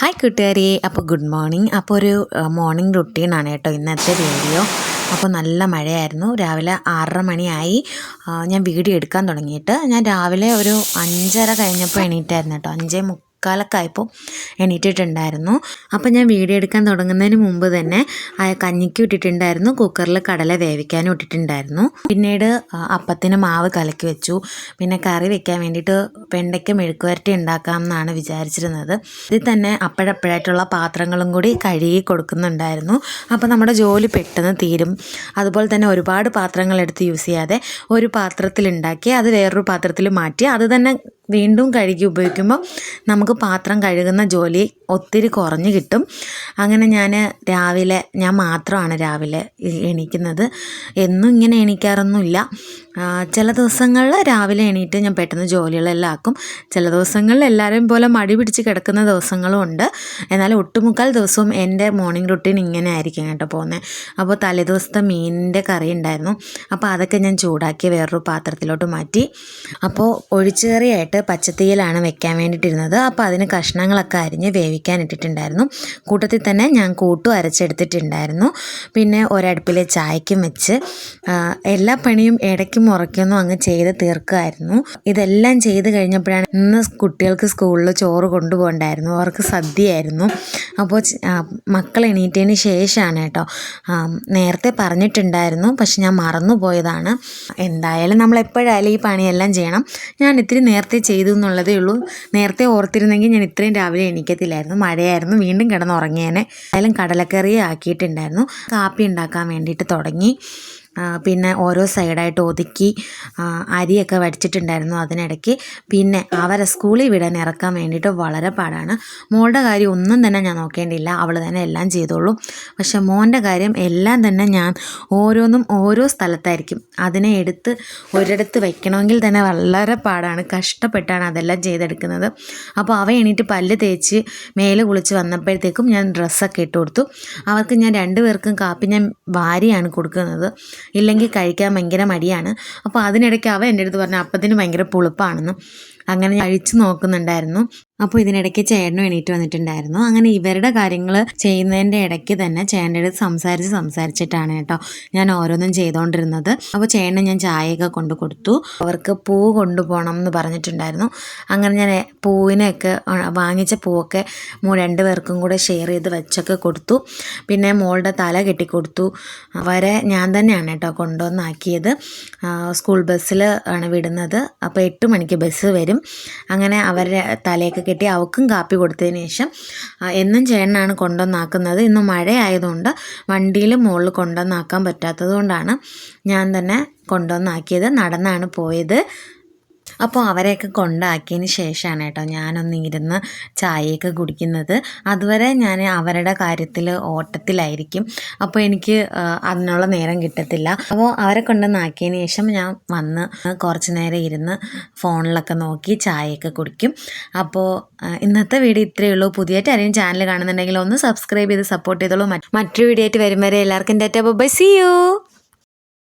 Hi കൂട്ടുകാരി. അപ്പോൾ good morning അപ്പോൾ ഒരു മോർണിംഗ് റുട്ടീനാണ് കേട്ടോ ഇന്നത്തെ വീഡിയോ അപ്പോൾ നല്ല മഴയായിരുന്നു. രാവിലെ ആറര മണിയായി. ഞാൻ വീഡിയോ എടുക്കാൻ തുടങ്ങിയിട്ട് ഞാൻ രാവിലെ ഒരു അഞ്ചര കഴിഞ്ഞപ്പോൾ എണീറ്റായിരുന്നു കേട്ടോ. അഞ്ചേ മുക്കാലൊക്കെ ആയപ്പോൾ എണീറ്റിട്ടുണ്ടായിരുന്നു. അപ്പോൾ ഞാൻ വീഡിയോ എടുക്കാൻ തുടങ്ങുന്നതിന് മുമ്പ് തന്നെ ആ കഞ്ഞിക്ക് ഇട്ടിട്ടുണ്ടായിരുന്നു കുക്കറിൽ കടല വേവിക്കാനും ഇട്ടിട്ടുണ്ടായിരുന്നു. പിന്നീട് അപ്പത്തിന് മാവ് കലക്കി വെച്ചു. പിന്നെ കറി വെക്കാൻ വേണ്ടിയിട്ട് വെണ്ടയ്ക്ക മെഴുക്കുവരട്ടി ഉണ്ടാക്കാം എന്നാണ് വിചാരിച്ചിരുന്നത്. ഇതിൽ തന്നെ അപ്പോഴപ്പോഴായിട്ടുള്ള പാത്രങ്ങളും കൂടി കഴുകി കൊടുക്കുന്നുണ്ടായിരുന്നു. അപ്പോൾ നമ്മുടെ ജോലി പെട്ടെന്ന് തീരും. അതുപോലെ തന്നെ ഒരുപാട് പാത്രങ്ങൾ എടുത്ത് യൂസ് ചെയ്യാതെ ഒരു പാത്രത്തിലുണ്ടാക്കി അത് വേറൊരു പാത്രത്തിൽ മാറ്റി അത് തന്നെ വീണ്ടും കഴുകി ഉപയോഗിക്കുമ്പോൾ നമുക്ക് പാത്രം കഴുകുന്ന ജോലി ഒത്തിരി കുറഞ്ഞു കിട്ടും. അങ്ങനെ ഞാൻ രാവിലെ ഞാൻ മാത്രമാണ് രാവിലെ എണീക്കുന്നത്. എന്നും ഇങ്ങനെ എണീക്കാറൊന്നുമില്ല. ചില ദിവസങ്ങളിൽ രാവിലെ എണീറ്റ് ഞാൻ പെട്ടെന്ന് ജോലികളെല്ലാം ആക്കും. ചില ദിവസങ്ങളിൽ എല്ലാവരെയും പോലെ മടി പിടിച്ച് കിടക്കുന്ന ദിവസങ്ങളും ഉണ്ട്. എന്നാൽ ഒട്ടുമുക്കാൽ ദിവസവും എന്റെ മോർണിംഗ് റുട്ടീൻ ഇങ്ങനെ ആയിരിക്കും കേട്ടോ പോകുന്നത്. അപ്പോൾ തലേദിവസത്തെ മീനിന്റെ കറി ഉണ്ടായിരുന്നു. അപ്പോൾ അതൊക്കെ ഞാൻ ചൂടാക്കി വേറൊരു പാത്രത്തിലോട്ട് മാറ്റി. അപ്പോൾ ഒഴിച്ചുകറിയായിട്ട് പച്ചത്തീയിലാണ് വെക്കാൻ വേണ്ടിയിട്ടിരുന്നത്. അപ്പോൾ അതിന് കഷ്ണങ്ങളൊക്കെ അരിഞ്ഞ് വേവിക്കാൻ ഇട്ടിട്ടുണ്ടായിരുന്നു. കൂട്ടത്തിൽ തന്നെ ഞാൻ കൂട്ടും അരച്ചെടുത്തിട്ടുണ്ടായിരുന്നു. പിന്നെ ഒരടുപ്പിൽ ചായക്കും വെച്ച് എല്ലാ പണിയും ഇടയ്ക്ക് മുറയ്ക്കൊന്നും അങ്ങ് ചെയ്ത് തീർക്കുമായിരുന്നു. ഇതെല്ലാം ചെയ്ത് കഴിഞ്ഞപ്പോഴാണ് ഇന്ന് കുട്ടികൾക്ക് സ്കൂളിൽ ചോറ് കൊണ്ടുപോകണ്ടായിരുന്നു. അവർക്ക് സദ്യയായിരുന്നു. അപ്പോൾ മക്കൾ എണീറ്റതിന് ശേഷമാണ് കേട്ടോ. നേരത്തെ പറഞ്ഞിട്ടുണ്ടായിരുന്നു. പക്ഷെ ഞാൻ മറന്നു പോയതാണ് എന്തായാലും നമ്മൾ എപ്പോഴായാലും ഈ പണിയെല്ലാം ചെയ്യണം. ഞാൻ ഇത്തിരി നേരത്തെ ചെയ്തു എന്നുള്ളതേ ഉള്ളൂ. നേരത്തെ ഓർത്തിരുന്നെങ്കിൽ ഞാൻ ഇത്രയും രാവിലെ എണീക്കത്തില്ലായിരുന്നു. മഴയായിരുന്നു. വീണ്ടും കിടന്നുറങ്ങിയേനെ. എന്തായാലും കടലക്കറി ആക്കിയിട്ടുണ്ടായിരുന്നു. കാപ്പി ഉണ്ടാക്കാൻ വേണ്ടിയിട്ട് തുടങ്ങി. പിന്നെ ഓരോ സൈഡായിട്ട് ഒതുക്കി അരിയൊക്കെ വടിച്ചിട്ടുണ്ടായിരുന്നു അതിനിടയ്ക്ക്. പിന്നെ അവരെ സ്കൂളിൽ വിടാൻ ഇറക്കാൻ വേണ്ടിയിട്ട് വളരെ പാടാണ്. മോളുടെ കാര്യം ഒന്നും തന്നെ ഞാൻ നോക്കേണ്ടിയില്ല. അവൾ തന്നെ എല്ലാം ചെയ്തോളും. പക്ഷെ മോന്റെ കാര്യം എല്ലാം തന്നെ ഞാൻ ഓരോന്നും ഓരോ സ്ഥലത്തായിരിക്കും. അതിനെ എടുത്ത് ഒരിടത്ത് വയ്ക്കണമെങ്കിൽ തന്നെ വളരെ പാടാണ്. കഷ്ടപ്പെട്ടാണ് അതെല്ലാം ചെയ്തെടുക്കുന്നത്. അപ്പോൾ അവ എണീറ്റ് പല്ല് തേച്ച് മേലെ കുളിച്ച് വന്നപ്പോഴത്തേക്കും ഞാൻ ഡ്രസ്സൊക്കെ ഇട്ട് കൊടുത്തു. അവർക്ക് ഞാൻ രണ്ടുപേർക്കും കാപ്പി ഞാൻ വാരിയാണ് കൊടുക്കുന്നത്. ഇല്ലെങ്കിൽ കഴിക്കാൻ ഭയങ്കര മടിയാണ്. അപ്പോൾ അതിനിടയ്ക്ക് അവ എന്റെ അടുത്ത് പറഞ്ഞു അപ്പത്തിന് ഭയങ്കര പുളിപ്പാണെന്ന്. അങ്ങനെ ഞാൻ കഴിച്ചു നോക്കുന്നുണ്ടായിരുന്നു. അപ്പോൾ ഇതിനിടയ്ക്ക് ചേട്ടനും എണീറ്റ് വന്നിട്ടുണ്ടായിരുന്നു. അങ്ങനെ ഇവരുടെ കാര്യങ്ങൾ ചെയ്യുന്നതിന്റെ ഇടയ്ക്ക് തന്നെ ചേട്ടന്റെ അടുത്ത് സംസാരിച്ച് സംസാരിച്ചിട്ടാണ് കേട്ടോ ഞാൻ ഓരോന്നും ചെയ്തുകൊണ്ടിരുന്നത് അപ്പോൾ ചേട്ടന് ഞാൻ ചായയൊക്കെ കൊണ്ടു കൊടുത്തു. അവർക്ക് പൂ കൊണ്ടുപോകണം എന്ന് പറഞ്ഞിട്ടുണ്ടായിരുന്നു. അങ്ങനെ ഞാൻ പൂവിനെയൊക്കെ വാങ്ങിച്ച പൂവൊക്കെ മൂ രണ്ട് പേർക്കും കൂടെ ഷെയർ ചെയ്ത് വെച്ചൊക്കെ കൊടുത്തു. പിന്നെ മോളുടെ തല കെട്ടിക്കൊടുത്തു. അവരെ ഞാൻ തന്നെയാണ് കേട്ടോ കൊണ്ടുവന്നാക്കിയത്. സ്കൂൾ ബസ്സിൽ ആണ് വിടുന്നത്. അപ്പോൾ എട്ട് മണിക്ക് ബസ് വരും. അങ്ങനെ അവരുടെ തലയൊക്കെ കെട്ടി അവക്കും കാപ്പി കൊടുത്തതിന് ശേഷം എന്നും ചേട്ടനാണ് കൊണ്ടുവന്നാക്കുന്നത്. ഇന്ന് മഴയായതുകൊണ്ട് വണ്ടിയിൽ മുകളിൽ കൊണ്ടുവന്നാക്കാൻ പറ്റാത്തത് കൊണ്ടാണ് ഞാൻ തന്നെ കൊണ്ടുവന്നാക്കിയത് നടന്നാണ് പോയത്. അപ്പോൾ അവരെയൊക്കെ കൊണ്ടാക്കിയതിന് ശേഷമാണ് കേട്ടോ ഞാനൊന്ന് ഇരുന്ന് ചായയൊക്കെ കുടിക്കുന്നത്. അതുവരെ ഞാൻ അവരുടെ കാര്യത്തിൽ ഓട്ടത്തിലായിരിക്കും. അപ്പോൾ എനിക്ക് അതിനുള്ള നേരം കിട്ടത്തില്ല. അപ്പോൾ അവരെ കൊണ്ടുവന്നാക്കിയതിന് ശേഷം ഞാൻ വന്ന് കുറച്ച് നേരം ഇരുന്ന് ഫോണിലൊക്കെ നോക്കി ചായയൊക്കെ കുടിക്കും. അപ്പോൾ ഇന്നത്തെ വീഡിയോ ഇത്രയേ ഉള്ളൂ. പുതിയായിട്ട് ആരെയും ചാനൽ കാണുന്നുണ്ടെങ്കിൽ ഒന്ന് സബ്സ്ക്രൈബ് ചെയ്ത് സപ്പോർട്ട് ചെയ്തോളൂ. മറ്റ് മറ്റൊരു വീഡിയോ ആയിട്ട് വരും വരെ എല്ലാവർക്കും ഡേറ്റ് ബൈ സി യു